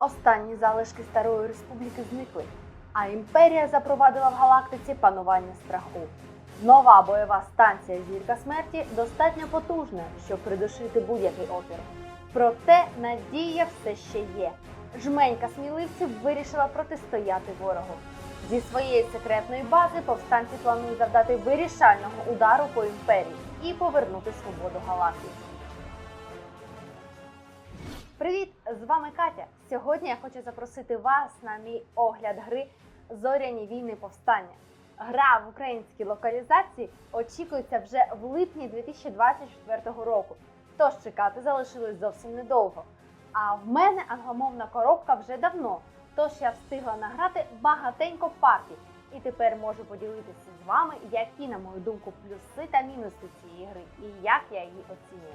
Останні залишки Старої Республіки зникли, а імперія запровадила в галактиці панування страху. Нова бойова станція Зірка смерті достатньо потужна, щоб придушити будь-який опір. Проте надія все ще є. Жменька сміливців вирішила протистояти ворогу. Зі своєї секретної бази повстанці планують завдати вирішального удару по імперії і повернути свободу галактиці. Привіт! З вами Катя. Сьогодні я хочу запросити вас на мій огляд гри Зоряні війни повстання. Гра в українській локалізації очікується вже в липні 2024 року. Тож чекати залишилось зовсім недовго. А в мене англомовна коробка вже давно, тож я встигла награти багатенько партій. І тепер можу поділитися з вами, які, на мою думку, плюси та мінуси цієї гри і як я її оцінюю.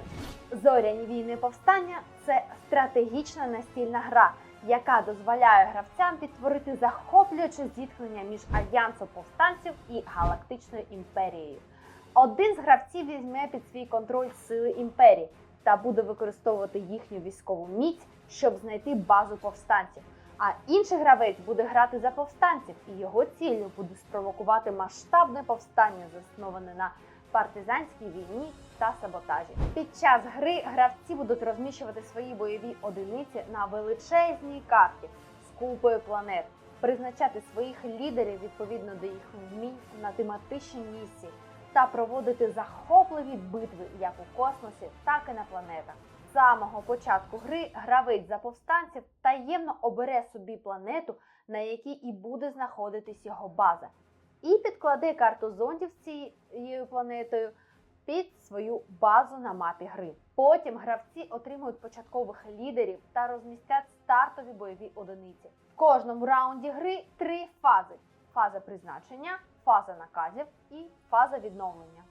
Зоряні війни повстання це стратегічна настільна гра, яка дозволяє гравцям підтворити захоплююче зіткнення між альянсом повстанців і галактичною імперією. Один з гравців візьме під свій контроль сили імперії та буде використовувати їхню військову міць, щоб знайти базу повстанців. А інший гравець буде грати за повстанців, і його ціллю буде спровокувати масштабне повстання, засноване на партизанській війні та саботажі. Під час гри гравці будуть розміщувати свої бойові одиниці на величезній карті з купою планет, призначати своїх лідерів відповідно до їх вмінь на тематичні місії та проводити захопливі битви як у космосі, так і на планетах. Самого початку гри гравець за повстанців таємно обере собі планету, на якій і буде знаходитись його база, і підкладе карту зондів з цією планетою під свою базу на мапі гри. Потім гравці отримують початкових лідерів та розмістять стартові бойові одиниці. В кожному раунді гри три фази: фаза призначення, фаза наказів і фаза відновлення.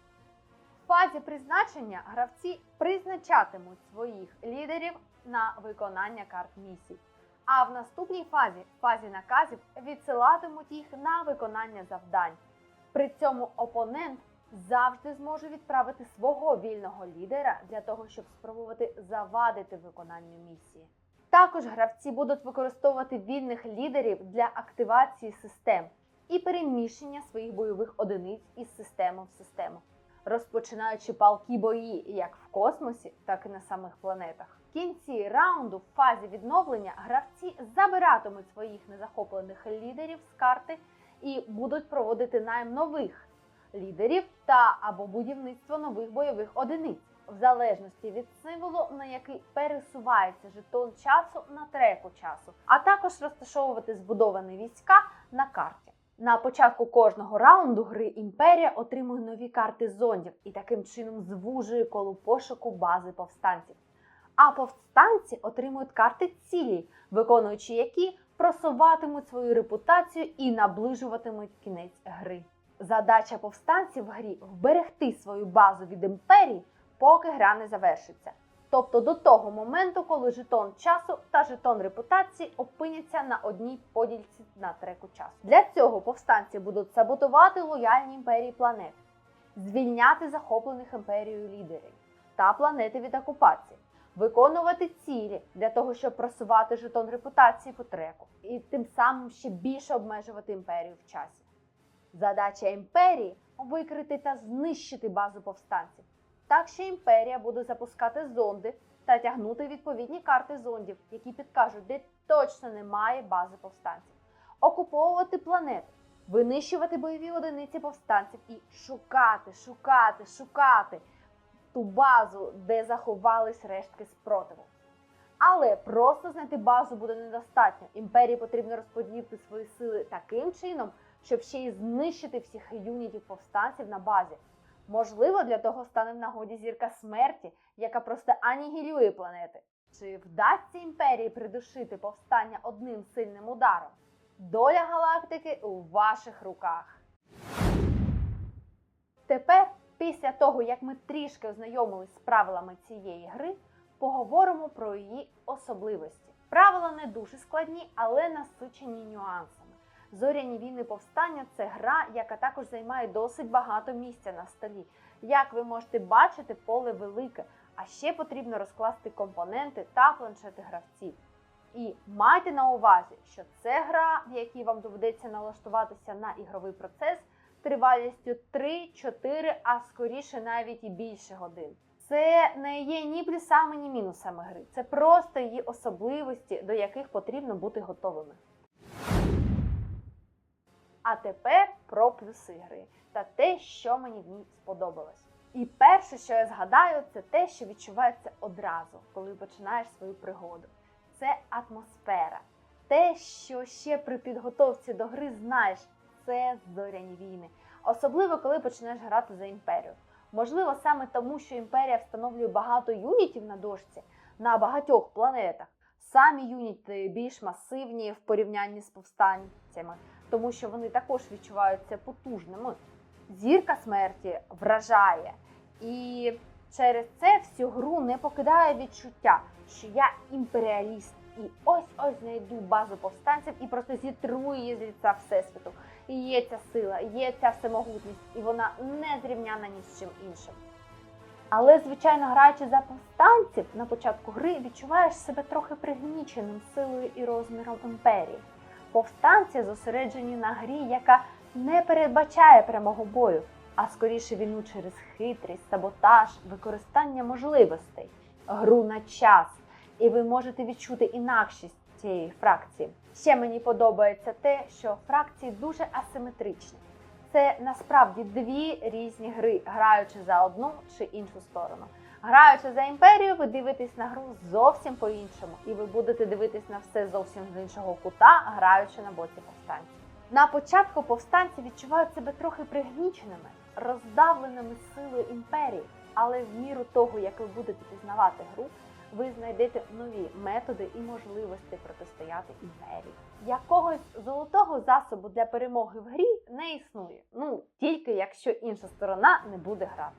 Фазі призначення гравці призначатимуть своїх лідерів на виконання карт місій. А в наступній фазі, фазі наказів, відсилатимуть їх на виконання завдань. При цьому опонент завжди зможе відправити свого вільного лідера для того, щоб спробувати завадити виконанню місії. Також гравці будуть використовувати вільних лідерів для активації систем і переміщення своїх бойових одиниць із системи в систему, розпочинаючи палкі бої як в космосі, так і на самих планетах. В кінці раунду в фазі відновлення гравці забиратимуть своїх незахоплених лідерів з карти і будуть проводити найм нових лідерів та або будівництво нових бойових одиниць, в залежності від символу, на який пересувається жетон часу на треку часу, а також розташовувати збудовані війська на карті. На початку кожного раунду гри імперія отримує нові карти зондів і таким чином звужує коло пошуку бази повстанців. А повстанці отримують карти цілі, виконуючи які просуватимуть свою репутацію і наближуватимуть кінець гри. Задача повстанців в грі вберегти свою базу від імперії, поки гра не завершиться. Тобто до того моменту, коли жетон часу та жетон репутації опиняться на одній подільці на треку часу. Для цього повстанці будуть саботувати лояльні імперії планет, звільняти захоплених імперією лідерів та планети від окупації, виконувати цілі для того, щоб просувати жетон репутації по треку, і тим самим ще більше обмежувати імперію в часі. Задача імперії викрити та знищити базу повстанців. Так що імперія буде запускати зонди та тягнути відповідні карти зондів, які підкажуть, де точно немає бази повстанців, окуповувати планети, винищувати бойові одиниці повстанців і шукати, шукати, шукати ту базу, де заховались рештки спротиву. Але просто знайти базу буде недостатньо. Імперії потрібно розподілити свої сили таким чином, щоб ще й знищити всіх юнітів повстанців на базі. Можливо, для того стане в нагоді зірка смерті, яка просто анігілює планети. Чи вдасться імперії придушити повстання одним сильним ударом? Доля галактики у ваших руках. Тепер, після того, як ми трішки ознайомились з правилами цієї гри, поговоримо про її особливості. Правила не дуже складні, але насичені нюансами. Зоряні війни повстання це гра, яка також займає досить багато місця на столі. Як ви можете бачити, поле велике, а ще потрібно розкласти компоненти та планшети гравців. І майте на увазі, що це гра, в якій вам доведеться налаштуватися на ігровий процес тривалістю 3-4, а скоріше навіть і більше годин. Це не є ні плюсами, ні мінусами гри. Це просто її особливості, до яких потрібно бути готовими. А тепер про плюси гри та те, що мені в ній сподобалось. І перше, що я згадаю, це те, що відчувається одразу, коли починаєш свою пригоду. Це атмосфера. Те, що ще при підготовці до гри знаєш, це зоряні війни. Особливо, коли починаєш грати за імперію. Можливо, саме тому, що імперія встановлює багато юнітів на дошці на багатьох планетах. Самі юніти більш масивні в порівнянні з повстанцями, тому що вони також відчуваються потужними. Зірка смерті вражає. І через це всю гру не покидає відчуття, що я імперіаліст. І ось-ось знайду базу повстанців і просто зітру її з ліця Всесвіту. І є ця сила, є ця всемогутність, і вона не зрівняна ні з чим іншим. Але, звичайно, граючи за повстанців на початку гри, відчуваєш себе трохи пригніченим силою і розміром імперії. Повстанці зосереджені на грі, яка не передбачає прямого бою, а скоріше війну через хитрість, саботаж, використання можливостей, гру на час. І ви можете відчути інакшість цієї фракції. Ще мені подобається те, що фракції дуже асиметричні. Це насправді дві різні гри, граючи за одну чи іншу сторону. Граючи за імперію, ви дивитесь на гру зовсім по-іншому, і ви будете дивитись на все зовсім з іншого кута, граючи на боці повстанців. На початку повстанці відчувають себе трохи пригніченими, роздавленими силою імперії, але в міру того, як ви будете пізнавати гру, ви знайдете нові методи і можливості протистояти імперії. Якогось золотого засобу для перемоги в грі не існує. Ну тільки якщо інша сторона не буде грати.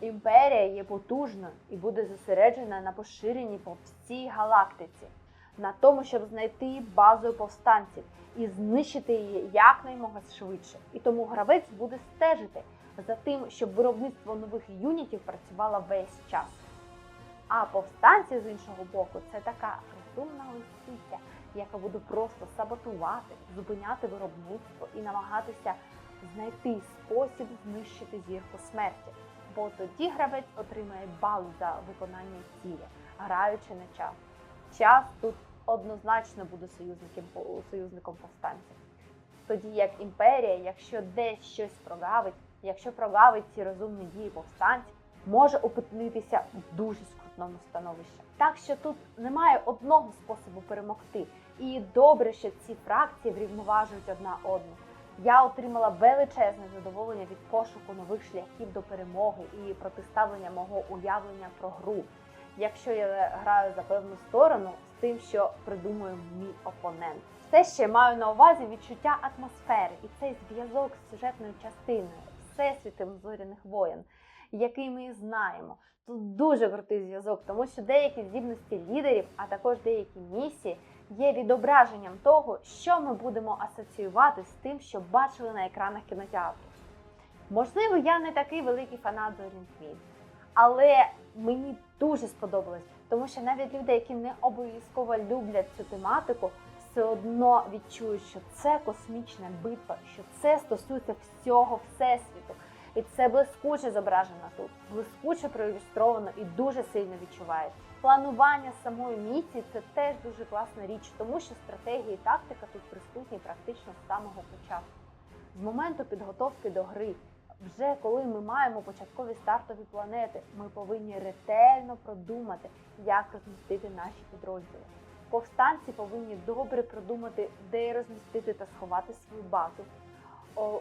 Імперія є потужною і буде зосереджена на поширенні по всій галактиці, на тому, щоб знайти базу повстанців і знищити її якнаймога швидше. І тому гравець буде стежити за тим, щоб виробництво нових юнітів працювало весь час. А повстанці з іншого боку це така розумна лисиця, яка буде просто саботувати, зупиняти виробництво і намагатися знайти спосіб знищити зірку смерті. Бо тоді гравець отримає бал за виконання цілі, граючи на час. Час тут однозначно буде союзником, союзником повстанців. Тоді як імперія, якщо десь щось прогавить, якщо прогавить ці розумні дії повстанців, може опинитися в дуже скрутному становищі. Так що тут немає одного способу перемогти. І добре, що ці фракції врівноважують одна одну. Я отримала величезне задоволення від пошуку нових шляхів до перемоги і протиставлення мого уявлення про гру. Якщо я граю за певну сторону з тим, що придумує мій опонент. Все ще маю на увазі відчуття атмосфери і цей зв'язок з сюжетною частиною, всесвітом зоряних воєн, який ми знаємо. Тут дуже крутий зв'язок, тому що деякі здібності лідерів, а також деякі місії є відображенням того, що ми будемо асоціювати з тим, що бачили на екранах кінотеатру. Можливо, я не такий великий фанат зоряних війн, але мені дуже сподобалось, тому що навіть люди, які не обов'язково люблять цю тематику, все одно відчують, що це космічна битва, що це стосується всього всесвіту. І це блискуче зображено тут, блискуче проілюстровано і дуже сильно відчувається. Планування самої місії це теж дуже класна річ, тому що стратегія і тактика тут присутні практично з самого початку. З моменту підготовки до гри, вже коли ми маємо початкові стартові планети, ми повинні ретельно продумати, як розмістити наші підрозділи. Повстанці повинні добре продумати, де розмістити та сховати свою базу.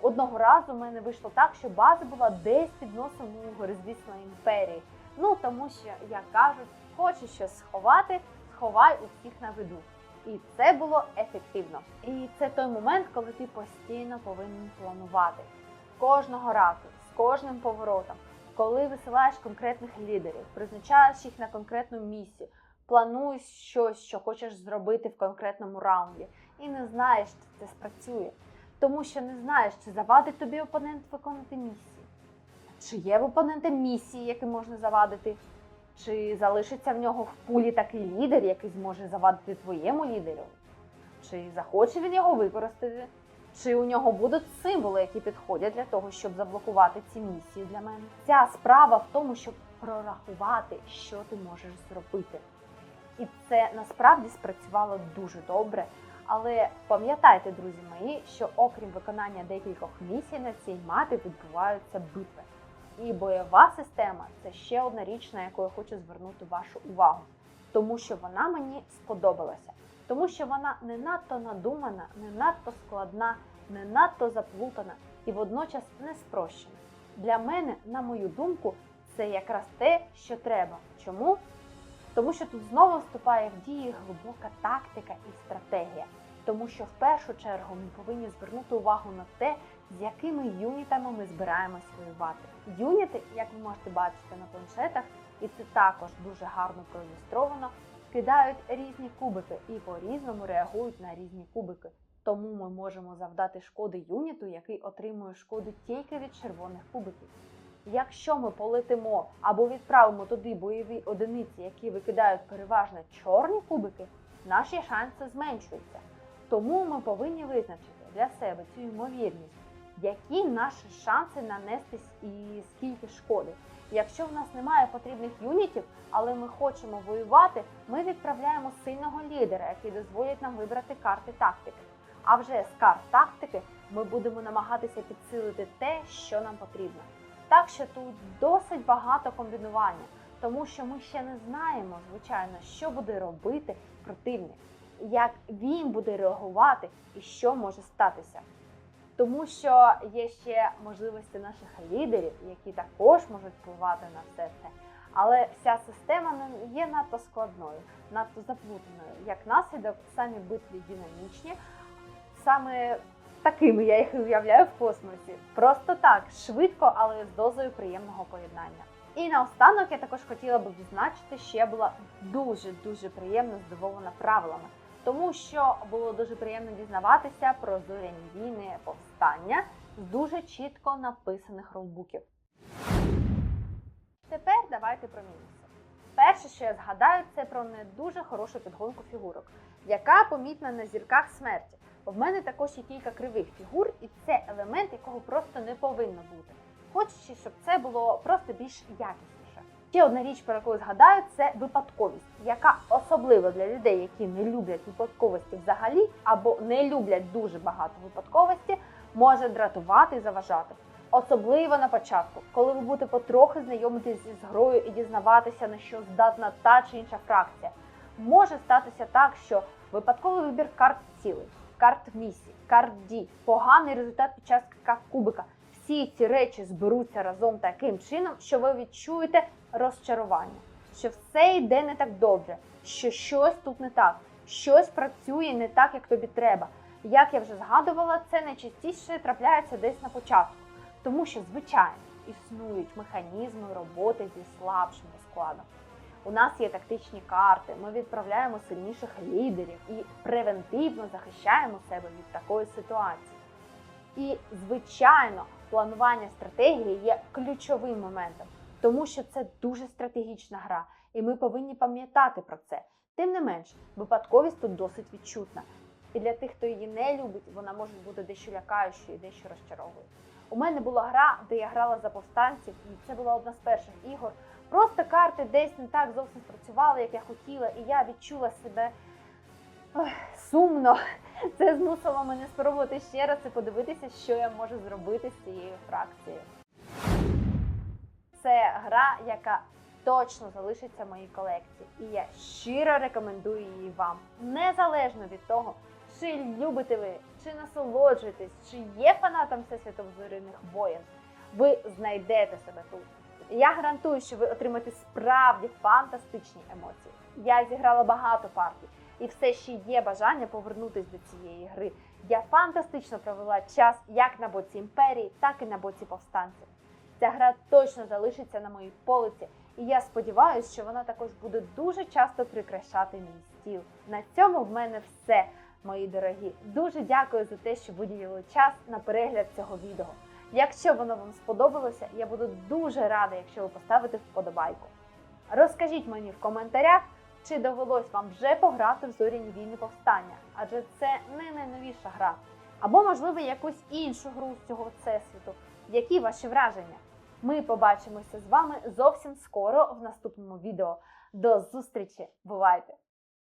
Одного разу в мене вийшло так, що база була десь під носом у горизвісної імперії. Ну тому що, як кажуть, хочеш щось сховати, сховай усіх на виду. І це було ефективно. І це той момент, коли ти постійно повинен планувати кожного разу, з кожним поворотом, коли висилаєш конкретних лідерів, призначаєш їх на конкретну місію, плануєш щось, що хочеш зробити в конкретному раунді, і не знаєш, чи це спрацює. Тому що не знаєш, чи завадить тобі опонент виконати місію, чи є в опонента місії, які можна завадити. Чи залишиться в нього в пулі такий лідер, який зможе завадити твоєму лідеру? Чи захоче він його використати? Чи у нього будуть символи, які підходять для того, щоб заблокувати ці місії для мене? Ця справа в тому, щоб прорахувати, що ти можеш зробити. І це насправді спрацювало дуже добре. Але пам'ятайте, друзі мої, що окрім виконання декількох місій на цій мапі відбуваються битви. І бойова система це ще одна річ, на яку я хочу звернути вашу увагу, тому що вона мені сподобалася, тому що вона не надто надумана, не надто складна, не надто заплутана і водночас не спрощена. Для мене, на мою думку, це якраз те, що треба. Чому? Тому що тут знову вступає в дії глибока тактика і стратегія. Тому що в першу чергу ми повинні звернути увагу на те, з якими юнітами ми збираємось воювати. Юніти, як ви можете бачити на планшетах, і це також дуже гарно проілюстровано, кидають різні кубики і по-різному реагують на різні кубики. Тому ми можемо завдати шкоди юніту, який отримує шкоду тільки від червоних кубиків. Якщо ми полетимо або відправимо туди бойові одиниці, які викидають переважно чорні кубики, наші шанси зменшуються. Тому ми повинні визначити для себе цю ймовірність, які наші шанси нанестись і скільки шкоди. Якщо в нас немає потрібних юнітів, але ми хочемо воювати, ми відправляємо сильного лідера, який дозволить нам вибрати карти тактики. А вже з карт тактики ми будемо намагатися підсилити те, що нам потрібно. Так що тут досить багато комбінування, тому що ми ще не знаємо, звичайно, що буде робити противник, як він буде реагувати і що може статися. Тому що є ще можливості наших лідерів, які також можуть впливати на все це. Але вся система не є надто складною, надто заплутаною. Як наслідок, самі битві динамічні, саме такими я їх уявляю в космосі. Просто так, швидко, але з дозою приємного поєднання. І наостанок я також хотіла би відзначити, що я була дуже дуже приємно здивована правилами, тому що було дуже приємно дізнаватися про зоряні війни повстання з дуже чітко написаних ролбуків. Тепер давайте про мінуси. Перше, що я згадаю, це про не дуже хорошу підгонку фігурок, яка помітна на зірках смерті. В мене також є кілька кривих фігур, і це елемент, якого просто не повинно бути. Хочеться, щоб це було просто більш якісніше. Ще одна річ, про яку згадаю, це випадковість, яка особливо для людей, які не люблять випадковості взагалі, або не люблять дуже багато випадковості, може дратувати і заважати. Особливо на початку, коли ви будете потрохи знайомитись з грою і дізнаватися, на що здатна та чи інша фракція. Може статися так, що випадковий вибір карт цілий, карт місії, карт дій, поганий результат під час кубика. Всі ці речі зберуться разом таким чином, що ви відчуєте розчарування, що все йде не так добре, що щось тут не так, щось працює не так, як тобі треба. Як я вже згадувала, це найчастіше трапляється десь на початку, тому що, звичайно, існують механізми роботи зі слабшим розкладом. У нас є тактичні карти, ми відправляємо сильніших лідерів і превентивно захищаємо себе від такої ситуації. І, звичайно, планування стратегії є ключовим моментом, тому що це дуже стратегічна гра, і ми повинні пам'ятати про це. Тим не менш, випадковість тут досить відчутна. І для тих, хто її не любить, вона може бути дещо лякаючою і дещо розчаровує. У мене була гра, де я грала за повстанців, і це була одна з перших ігор. Просто карти десь не так зовсім спрацювали, як я хотіла, і я відчула себе ой, сумно. Це змусило мене спробувати ще раз і подивитися, що я можу зробити з цією фракцією. Це гра, яка точно залишиться в моїй колекції, і я щиро рекомендую її вам, незалежно від того, чи любите ви, чи насолоджуєтесь, чи є фанатом Всесвіту зоряних воєн, ви знайдете себе тут. Я гарантую, що ви отримаєте справді фантастичні емоції. Я зіграла багато партій, і все ще є бажання повернутися до цієї гри. Я фантастично провела час як на боці імперії, так і на боці повстанців. Ця гра точно залишиться на моїй полиці, і я сподіваюся, що вона також буде дуже часто прикрашати мій стіл. На цьому в мене все, мої дорогі. Дуже дякую за те, що виділили час на перегляд цього відео. Якщо воно вам сподобалося, я буду дуже рада, якщо ви поставите вподобайку. Розкажіть мені в коментарях, чи довелось вам вже пограти в зоряні війни повстання, адже це не найновіша гра. Або, можливо, якусь іншу гру з цього всесвіту. Які ваші враження? Ми побачимося з вами зовсім скоро в наступному відео. До зустрічі! Бувайте!